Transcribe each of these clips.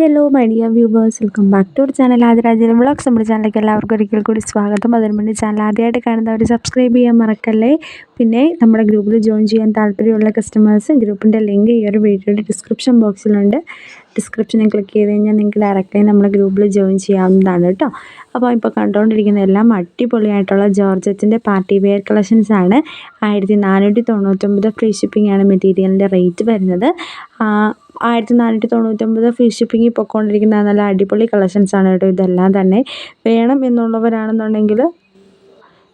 Hello my dear viewers welcome back to our channel ആദ്യരാജ്യം vlogs നമ്മുടെ ചാനലിലേക്ക് എല്ലാവർക്കും ഒരിക്കൽ കൂടി സ്വാഗതം. അതിന് വേണ്ടി ചാനൽ ആദ്യമായിട്ട് കാണുന്നവർ സബ്സ്ക്രൈബ് ചെയ്യാൻ മറക്കല്ലേ? പിന്നെ നമ്മുടെ ഗ്രൂപ്പിൽ ജോയിൻ ചെയ്യാൻ താല്പര്യമുള്ള കസ്റ്റമേഴ്സ് ഗ്രൂപ്പിന്റെ ലിങ്ക് ഈ ഒരു വീഡിയോയുടെ ഡിസ്ക്രിപ്ഷൻ ബോക്സിലുണ്ട് ഡിസ്ക്രിപ്ഷനിൽ ക്ലിക്ക് ചെയ്ത് കഴിഞ്ഞാൽ നിങ്ങൾക്ക് ഡയറക്റ്റായി നമ്മുടെ ഗ്രൂപ്പിൽ ജോയിൻ ചെയ്യാവുന്നതാണ് കേട്ടോ. അപ്പോൾ ഇപ്പോൾ കണ്ടുകൊണ്ടിരിക്കുന്ന എല്ലാം അടിപൊളിയായിട്ടുള്ള ജോർജറ്റിന്റെ പാർട്ടി വെയർ കളക്ഷൻസ് ആണ്. ആയിരത്തി നാനൂറ്റി തൊണ്ണൂറ്റൊമ്പത് ഫ്രീ ഷിപ്പിംഗ് ആണ് മെറ്റീരിയലിന്റെ റേറ്റ് വരുന്നത്. ആയിരത്തി നാനൂറ്റി തൊണ്ണൂറ്റൊമ്പത് ഫ്രീ ഷിപ്പിംഗ് പൊയ്ക്കൊണ്ടിരിക്കുന്ന നല്ല അടിപൊളി കളക്ഷൻസ് ആണ് കേട്ടോ. ഇതെല്ലാം തന്നെ വേണം എന്നുള്ളവരാണെന്നുണ്ടെങ്കിൽ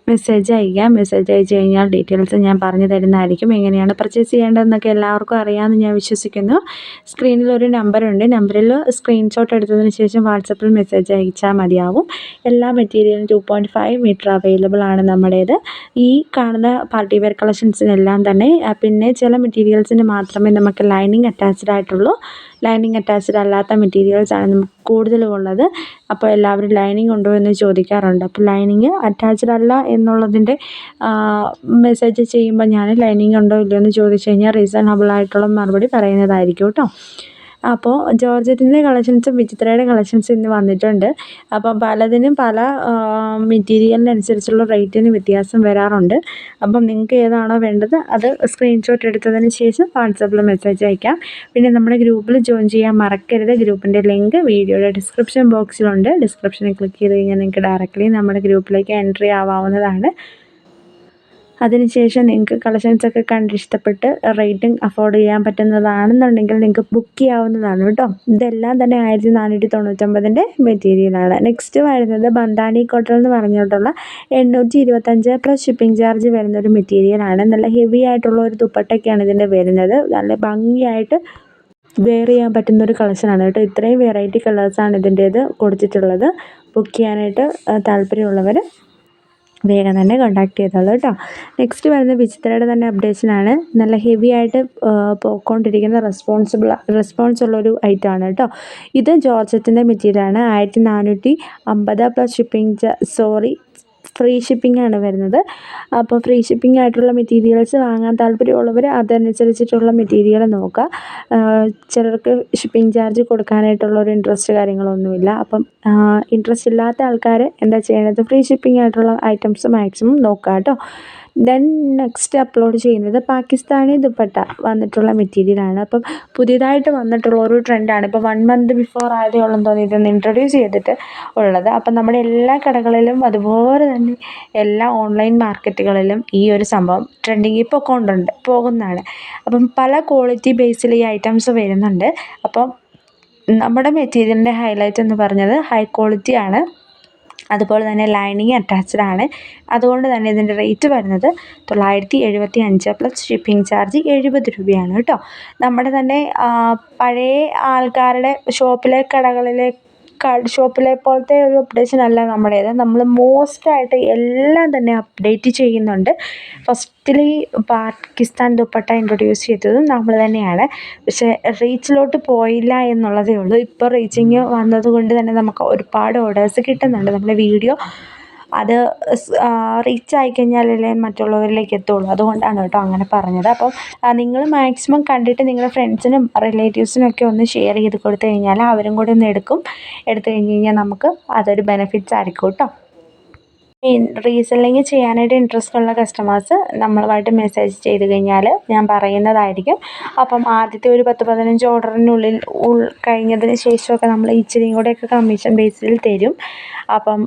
മെസ്സേജ് അയക്കാം. മെസ്സേജ് അയച്ചു കഴിഞ്ഞാൽ ഡീറ്റെയിൽസ് ഞാൻ പറഞ്ഞു തരുന്നതായിരിക്കും. എങ്ങനെയാണ് പർച്ചേസ് ചെയ്യേണ്ടതെന്നൊക്കെ എല്ലാവർക്കും അറിയാമെന്ന് ഞാൻ വിശ്വസിക്കുന്നു. സ്ക്രീനിൽ ഒരു നമ്പറുണ്ട് നമ്പറിൽ സ്ക്രീൻഷോട്ട് എടുത്തതിന് ശേഷം വാട്സപ്പിൽ മെസ്സേജ് അയച്ചാൽ മതിയാവും. എല്ലാ മെറ്റീരിയലും two point five metre available ആണ് നമ്മുടേത്. ഈ കാണുന്ന പാർട്ടി വെയർ കളക്ഷൻസിനെല്ലാം തന്നെ പിന്നെ ചില മെറ്റീരിയൽസിന് മാത്രമേ നമുക്ക് ലൈനിങ് അറ്റാച്ച്ഡ് ആയിട്ടുള്ളൂ. ലൈനിങ് അറ്റാച്ച്ഡ് അല്ലാത്ത മെറ്റീരിയൽസാണ് നമുക്ക് കൂടുതലും ഉള്ളത്. അപ്പോൾ എല്ലാവരും ലൈനിങ് ഉണ്ടോ എന്ന് ചോദിക്കാറുണ്ട്. അപ്പോൾ ലൈനിങ് അറ്റാച്ച്ഡ് അല്ല എന്നുള്ളതിന്റെ മെസ്സേജ് ചെയ്യുമ്പോൾ ഞാൻ ലൈനിങ് ഉണ്ടോ ഇല്ലയോ എന്ന് ചോദിച്ചു കഴിഞ്ഞാൽ റീസണബിൾ ആയിട്ടുള്ള മറുപടി പറയുന്നതായിരിക്കും കേട്ടോ. അപ്പോൾ ജോർജറ്റിന്റെ കളക്ഷൻസും വിചിത്രയുടെ കളക്ഷൻസും ഇന്ന് വന്നിട്ടുണ്ട്. അപ്പം പലതിനും പല മെറ്റീരിയലിനനുസരിച്ചുള്ള റേറ്റിന് വ്യത്യാസം വരാറുണ്ട്. അപ്പം നിങ്ങൾക്ക് ഏതാണോ വേണ്ടത് അത് സ്ക്രീൻഷോട്ട് എടുത്തതിന് ശേഷം വാട്സപ്പിൽ മെസ്സേജ് അയക്കാം. പിന്നെ നമ്മുടെ ഗ്രൂപ്പിൽ ജോയിൻ ചെയ്യാൻ മറക്കരുത്. ഗ്രൂപ്പിന്റെ ലിങ്ക് വീഡിയോയുടെ ഡിസ്ക്രിപ്ഷൻ ബോക്സിലുണ്ട് ഡിസ്ക്രിപ്ഷനിൽ ക്ലിക്ക് ചെയ്ത് കഴിഞ്ഞാൽ നിങ്ങൾക്ക് ഡയറക്റ്റ്ലി നമ്മുടെ ഗ്രൂപ്പിലേക്ക് എൻട്രി ആവാവുന്നതാണ്. അതിനുശേഷം നിങ്ങൾക്ക് കളക്ഷൻസൊക്കെ കണ്ട് ഇഷ്ടപ്പെട്ട് റേറ്റിംഗ് അഫോർഡ് ചെയ്യാൻ പറ്റുന്നതാണെന്നുണ്ടെങ്കിൽ നിങ്ങൾക്ക് ബുക്ക് ചെയ്യാവുന്നതാണ് കേട്ടോ. ഇതെല്ലാം തന്നെ ആയിരത്തി നാനൂറ്റി തൊണ്ണൂറ്റൊമ്പതിന്റെ മെറ്റീരിയലാണ്. നെക്സ്റ്റ് വരുന്നത് ബന്താനി കോട്ടൺ എന്ന് പറഞ്ഞിട്ടുള്ള എണ്ണൂറ്റി ഇരുപത്തഞ്ച് പ്ലസ് ഷിപ്പിംഗ് ചാർജ് വരുന്ന ഒരു മെറ്റീരിയലാണ്. നല്ല ഹെവി ആയിട്ടുള്ള ഒരു ദുപ്പട്ടൊക്കെയാണ് ഇതിന്റെ വരുന്നത്. നല്ല ഭംഗിയായിട്ട് വെയർ ചെയ്യാൻ പറ്റുന്ന ഒരു കളക്ഷനാണ് കേട്ടോ. ഇത്രയും വെറൈറ്റി കളേഴ്സാണ് ഇതിന്റേത് കൊടുത്തിട്ടുള്ളത്. ബുക്ക് ചെയ്യാനായിട്ട് താല്പര്യമുള്ളവർ വേഗം തന്നെ കോണ്ടാക്ട് ചെയ്തോളൂ കേട്ടോ. നെക്സ്റ്റ് വരുന്ന വിചിത്രയുടെ തന്നെ അപ്ഡേഷനാണ് നല്ല ഹെവി ആയിട്ട് പോയിക്കൊണ്ടിരിക്കുന്ന റെസ്പോൺസിബിൾ റെസ്പോൺസ് ഉള്ളൊരു ആണ് കേട്ടോ. ഇത് ജോർജറ്റിന്റെ മെറ്റീരിയലാണ് ആയിരത്തി നാനൂറ്റി അമ്പത് plus shipping sorry free shipping ആണ് വരുന്നത്. അപ്പോൾ ഫ്രീ ഷിപ്പിംഗ് ആയിട്ടുള്ള മെറ്റീരിയൽസ് വാങ്ങാൻ താല്പര്യമുള്ളവർ അതനുസരിച്ചിട്ടുള്ള മെറ്റീരിയൽ നോക്കുക. ചിലർക്ക് ഷിപ്പിംഗ് ചാർജ് കൊടുക്കാനായിട്ടുള്ള ഒരു ഇൻട്രസ്റ്റ് കാര്യങ്ങളൊന്നുമില്ല. അപ്പം ഇൻട്രസ്റ്റ് ഇല്ലാത്ത ആൾക്കാർ എന്താ ചെയ്യേണ്ടത് ഫ്രീ ഷിപ്പിംഗ് ആയിട്ടുള്ള ഐറ്റംസ് മാക്സിമം നോക്കുക കേട്ടോ ദെൻ നെക്സ്റ്റ് അപ്ലോഡ് ചെയ്യുന്നത് പാകിസ്ഥാനി ദുപ്പട്ട വന്നിട്ടുള്ള മെറ്റീരിയലാണ് അപ്പം പുതിയതായിട്ട് വന്നിട്ടുള്ള ഒരു ട്രെൻഡാണ് ഇപ്പോൾ വൺ മന്ത് ബിഫോർ ആയതേ ഉള്ളെന്ന് തോന്നി ഇതൊന്ന് ഇൻട്രൊഡ്യൂസ് ചെയ്തിട്ട് ഉള്ളത്. അപ്പം നമ്മുടെ എല്ലാ കടകളിലും അതുപോലെ തന്നെ എല്ലാ ഓൺലൈൻ മാർക്കറ്റുകളിലും ഈ ഒരു സംഭവം ട്രെൻഡിങ്ങിൽ പൊക്കോണ്ടുണ്ട് പോകുന്നതാണ്. അപ്പം പല ക്വാളിറ്റി ബേസിൽ ഈ ഐറ്റംസ് വരുന്നുണ്ട്. അപ്പം നമ്മുടെ മെറ്റീരിയലിന്റെ ഹൈലൈറ്റ് എന്ന് പറഞ്ഞത് ഹൈ ക്വാളിറ്റി ആണ്. അതുപോലെ തന്നെ ലൈനിങ് അറ്റാച്ച്ഡ് ആണ്. അതുകൊണ്ട് തന്നെ ഇതിന്റെ റേറ്റ് വരുന്നത് തൊള്ളായിരത്തി എഴുപത്തി അഞ്ച് പ്ലസ് ഷിപ്പിംഗ് ചാർജ് എഴുപത് രൂപയാണ് കേട്ടോ. നമ്മുടെ തന്നെ പഴയ ആൾക്കാരുടെ ഷോപ്പിലെ കടകളിലെ ഷോപ്പിലെ പോലത്തെ ഒരു അപ്ഡേഷൻ അല്ല നമ്മുടേത്. നമ്മൾ മോസ്റ്റ് ആയിട്ട് എല്ലാം തന്നെ അപ്ഡേറ്റ് ചെയ്യുന്നുണ്ട്. ഫസ്റ്റിലി പാകിസ്ഥാൻ ദുപ്പട്ട ഇൻട്രൊഡ്യൂസ് ചെയ്തതും നമ്മൾ തന്നെയാണ്. പക്ഷേ റീച്ചിലോട്ട് പോയില്ല എന്നുള്ളതേ ഉള്ളൂ. ഇപ്പോൾ റീച്ചിങ് വന്നതുകൊണ്ട് തന്നെ നമുക്ക് ഒരുപാട് ഓർഡേഴ്സ് കിട്ടുന്നുണ്ട്. നമ്മുടെ വീഡിയോ അത് റീച്ച് ആയിക്കഴിഞ്ഞാലല്ലേ മറ്റുള്ളവരിലേക്ക് എത്തുള്ളൂ. അതുകൊണ്ടാണ് കേട്ടോ അങ്ങനെ പറഞ്ഞത്. അപ്പം നിങ്ങൾ മാക്സിമം കണ്ടിട്ട് നിങ്ങളുടെ ഫ്രണ്ട്സിനും റിലേറ്റീവ്സിനും ഒക്കെ ഒന്ന് ഷെയർ ചെയ്ത് കൊടുത്തു കഴിഞ്ഞാൽ അവരും കൂടെ ഒന്ന് എടുക്കും. എടുത്തു കഴിഞ്ഞ് കഴിഞ്ഞാൽ നമുക്ക് അതൊരു ബെനിഫിറ്റ്സ് ആയിരിക്കും കേട്ടോ. റീസെല്ലിങ് ചെയ്യാനായിട്ട് ഇൻട്രസ്റ്റ് ഉള്ള കസ്റ്റമേഴ്സ് നമ്മളുമായിട്ട് മെസ്സേജ് ചെയ്ത് കഴിഞ്ഞാൽ ഞാൻ പറയുന്നതായിരിക്കും. അപ്പം ആദ്യത്തെ ഒരു പത്ത് പതിനഞ്ച് ഓർഡറിനുള്ളിൽ ഉൾ കഴിഞ്ഞതിന് ശേഷമൊക്കെ നമ്മൾ ഇച്ചിരിയും കൂടെയൊക്കെ കമ്മീഷൻ ബേസിൽ തരും. അപ്പം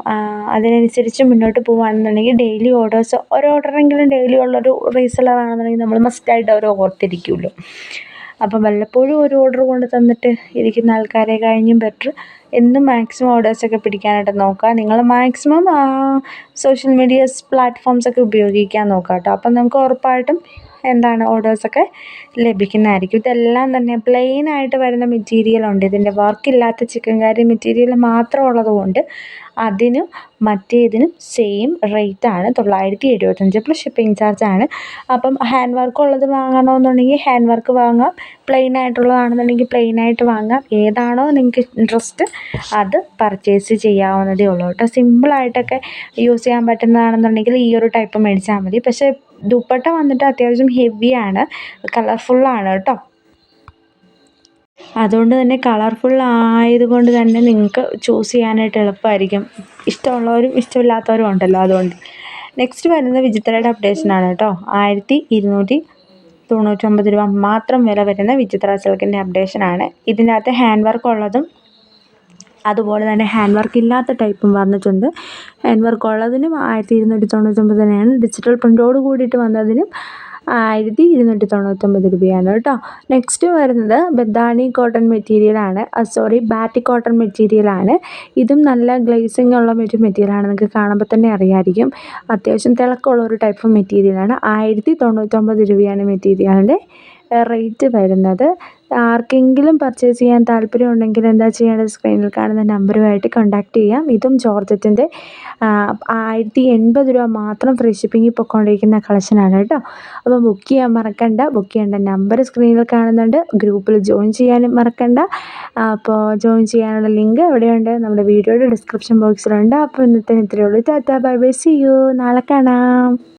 അതിനനുസരിച്ച് മുന്നോട്ട് പോവുകയാണെന്നുണ്ടെങ്കിൽ ഡെയിലി ഓർഡേഴ്സ് ഒരു ഓർഡറെങ്കിലും ഡെയിലി ഉള്ളൊരു റീസെല്ലറാണെന്നുണ്ടെങ്കിൽ നമ്മൾ മസ്റ്റായിട്ട് അവർ ഓർത്തിരിക്കുമല്ലോ അപ്പം വല്ലപ്പോഴും ഒരു ഓർഡർ കൊണ്ട് തന്നിട്ട് ഇരിക്കുന്ന ആൾക്കാരെ കഴിഞ്ഞും ബെറ്റർ എന്നും മാക്സിമം ഓർഡേഴ്സൊക്കെ പിടിക്കാനായിട്ട് നോക്കുക. നിങ്ങൾ മാക്സിമം സോഷ്യൽ മീഡിയസ് പ്ലാറ്റ്ഫോംസൊക്കെ ഉപയോഗിക്കാൻ നോക്കുക കേട്ടോ. അപ്പം നമുക്ക് ഉറപ്പായിട്ടും എന്താണ് ഓർഡേഴ്സൊക്കെ ലഭിക്കുന്നതായിരിക്കും. ഇതെല്ലാം തന്നെ പ്ലെയിനായിട്ട് വരുന്ന മെറ്റീരിയലുണ്ട് ഇതിന്റെ വർക്കില്ലാത്ത ചിക്കൻ കറി മെറ്റീരിയൽ മാത്രം ഉള്ളതുകൊണ്ട് അതിനും മറ്റേതിനും സെയിം റേറ്റാണ് തൊള്ളായിരത്തി എഴുപത്തഞ്ച് പ്ലസ് ഷിപ്പിംഗ് ചാർജാണ് അപ്പം ഹാൻഡ് വർക്ക് ഉള്ളത് വാങ്ങണമെന്നുണ്ടെങ്കിൽ ഹാൻഡ് വർക്ക് വാങ്ങാം. പ്ലെയിൻ ആയിട്ടുള്ളതാണെന്നുണ്ടെങ്കിൽ പ്ലെയിൻ ആയിട്ട് വാങ്ങാം. ഏതാണോ നിങ്ങൾക്ക് ഇൻട്രസ്റ്റ് അത് പർച്ചേസ് ചെയ്യാവുന്നതേ ഉള്ളൂ കേട്ടോ. സിമ്പിളായിട്ടൊക്കെ യൂസ് ചെയ്യാൻ പറ്റുന്നതാണെന്നുണ്ടെങ്കിൽ ഈ ഒരു ടൈപ്പ് മേടിച്ചാൽ മതി. പക്ഷേ ദുപ്പട്ട വന്നിട്ട് അത്യാവശ്യം ഹെവിയാണ് കളർഫുള്ളാണ് കേട്ടോ. അതുകൊണ്ട് തന്നെ കളർഫുൾ ആയതുകൊണ്ട് തന്നെ നിങ്ങൾക്ക് ചൂസ് ചെയ്യാനായിട്ട് എളുപ്പമായിരിക്കും. ഇഷ്ടമുള്ളവരും ഇഷ്ടമില്ലാത്തവരും ഉണ്ടല്ലോ അതുകൊണ്ട്. നെക്സ്റ്റ് വരുന്നത് വിചിത്രയുടെ അപ്ഡേഷനാണ് കേട്ടോ. ആയിരത്തി ഇരുന്നൂറ്റി തൊണ്ണൂറ്റൊമ്പത് രൂപ മാത്രം വില വരുന്ന വിചിത്ര സിൽക്കിന്റെ അപ്ഡേഷനാണ് ഇതിനകത്ത് ഹാൻഡ് വർക്ക് ഉള്ളതും അതുപോലെ തന്നെ ഹാൻഡ് വർക്ക് ഇല്ലാത്ത ടൈപ്പും വന്നിട്ടുണ്ട്. ഹാൻഡ് വർക്ക് ഉള്ളതിനും ആയിരത്തി ഇരുന്നൂറ്റി തൊണ്ണൂറ്റൊമ്പത് തന്നെയാണ് ഡിജിറ്റൽ പ്രിന്റോട് കൂടിയിട്ട് വന്നതിനും ആയിരത്തി ഇരുന്നൂറ്റി തൊണ്ണൂറ്റൊമ്പത് രൂപയാണ് കേട്ടോ. നെക്സ്റ്റ് വരുന്നത് ബദാണി കോട്ടൺ മെറ്റീരിയലാണ് സോറി ബാറ്റി കോട്ടൺ മെറ്റീരിയലാണ് ഇതും നല്ല ഗ്ലേസിംഗ് ഉള്ള ഒരു മെറ്റീരിയലാണ് നിങ്ങൾക്ക് കാണുമ്പോൾ തന്നെ അറിയാമായിരിക്കും അത്യാവശ്യം തിളക്കമുള്ള ഒരു ടൈപ്പ് മെറ്റീരിയലാണ് ആയിരത്തി തൊണ്ണൂറ്റൊമ്പത് രൂപയാണ് മെറ്റീരിയലിന്റെ റേറ്റ് വരുന്നത്. ആർക്കെങ്കിലും പർച്ചേസ് ചെയ്യാൻ താല്പര്യമുണ്ടെങ്കിൽ എന്താ ചെയ്യേണ്ടത്? സ്ക്രീനിൽ കാണുന്ന നമ്പറുമായിട്ട് കോൺടാക്റ്റ് ചെയ്യാം. ഇതും ജോർജറ്റിന്റെ ആയിരത്തി എൺപത് രൂപ മാത്രം ഫ്രീ ഷിപ്പിങ്ങിൽ പൊയ്ക്കൊണ്ടിരിക്കുന്ന കളക്ഷനാണ് കേട്ടോ. അപ്പോൾ ബുക്ക് ചെയ്യാൻ മറക്കണ്ട. ബുക്ക് ചെയ്യേണ്ട നമ്പർ സ്ക്രീനിൽ കാണുന്നുണ്ട്. ഗ്രൂപ്പിൽ ജോയിൻ ചെയ്യാനും മറക്കണ്ട. അപ്പോൾ ജോയിൻ ചെയ്യാനുള്ള ലിങ്ക് എവിടെയുണ്ട്? നമ്മുടെ വീഡിയോയുടെ ഡിസ്ക്രിപ്ഷൻ ബോക്സിലുണ്ട് അപ്പോൾ ഇന്നത്തെ ഇത്രയേ ഉള്ളൂ. Tata bye bye see you നാളെ കാണാം.